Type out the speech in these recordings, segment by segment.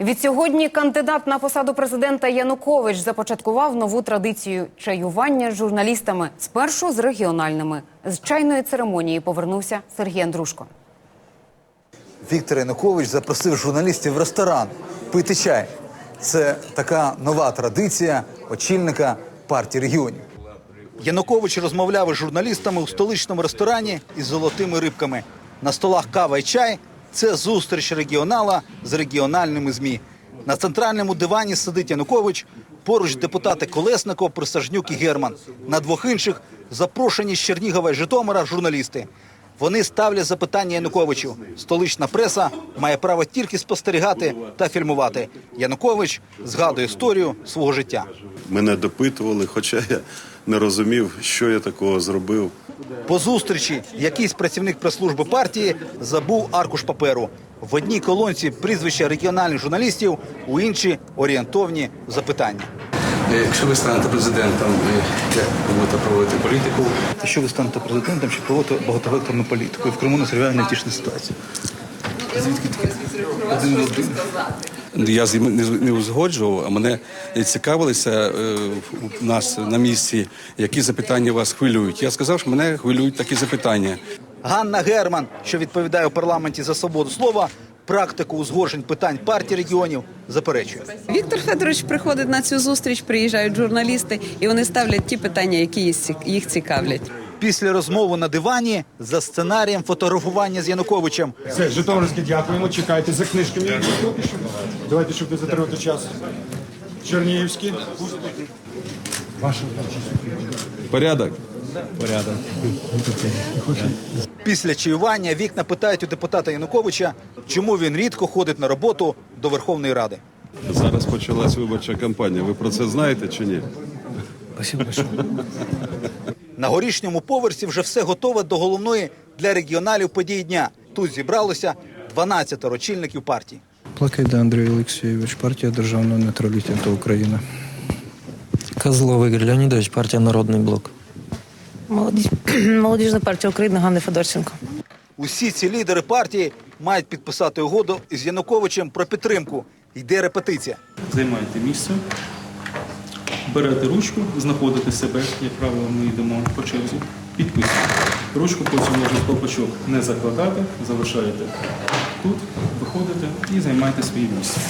Відсьогодні кандидат на посаду президента Янукович започаткував нову традицію чаювання з журналістами. Спершу з регіональними. З чайної церемонії повернувся Сергій Андрушко. Віктор Янукович запросив журналістів в ресторан пити чай. Це така нова традиція очільника партії регіонів. Янукович розмовляв із журналістами у столичному ресторані із золотими рибками. На столах кава і чай це зустріч регіонала з регіональними змі. На центральному дивані сидить Янукович. Поруч депутати Колесников, Присажнюк і Герман. На двох інших запрошені з Чернігова і Житомира журналісти. Вони ставлять запитання Януковичу. Столична преса має право тільки спостерігати та фільмувати. Янукович згадує історію свого життя. Мене допитували, хоча я не розумів, що я такого зробив. По зустрічі якийсь працівник прес-служби партії забув аркуш паперу. В одній колонці прізвища регіональних журналістів, у іншій орієнтовні запитання. Е, Якщо ви станете президентом, е, як ви будете проводити політику? Що ви станете президентом чи проводите багатовекторну політику? І в Криму надзвичайно невтішна ситуація. Звідки таке? Один один. Я з ним не, не узгоджував, а мене цікавилися е, у нас на місці, які запитання вас хвилюють. Я сказав, що мене хвилюють такі запитання. Ганна Герман, що відповідає у парламенті за свободу слова, практику узгоджень питань партії регіонів заперечує. Віктор Федорович приходить на цю зустріч, приїжджають журналісти, і вони ставлять ті питання, які їх цікавлять. Після розмови на дивані за сценарієм фотографування з Януковичем Все, Житомирське дякуємо. Чекайте за книжками. Давайте, щоб не затримати час. Чернігівський. Ваша Порядок. Після чаювання вікна питають у депутата Януковича, чому він рідко ходить на роботу до Верховної Ради. Зараз почалась виборча кампанія. Ви про це знаєте чи ні? На горішньому поверсі вже все готове до головної для регіоналів події дня. Тут зібралося 12 очільників партії. Плакайда Андрій Олексійович, партія державного нейтралітету України. Козлов Ігор Леонідович, партія Народний блок. Молодіж- Молодіжна партія України Ганни Федорченко. Усі ці лідери партії мають підписати угоду із Януковичем про підтримку. Йде репетиція. Займайте місце, берете ручку, знаходите себе, як правило, ми йдемо по черзі, підписуєте. Ручку потім можна колпачок не закладати, залишаєте тут, виходите і займайте своє місце.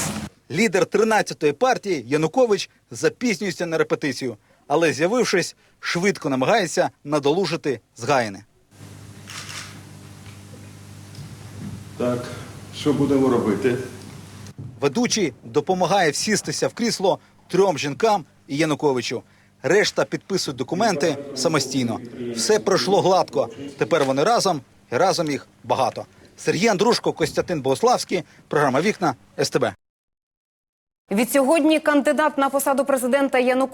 Лідер 13-ї партії Янукович запізнюється на репетицію, але з'явившись, швидко намагається надолужити згаяне. Так, що будемо робити? Ведучий допомагає всістися в крісло трьом жінкам і Януковичу. Решта підписують документи самостійно. Все пройшло гладко. Тепер вони разом і разом їх багато. Сергій Андрушко, Костянтин Богославський, програма Вікна СТБ. Відсьогодні кандидат на посаду президента Янукович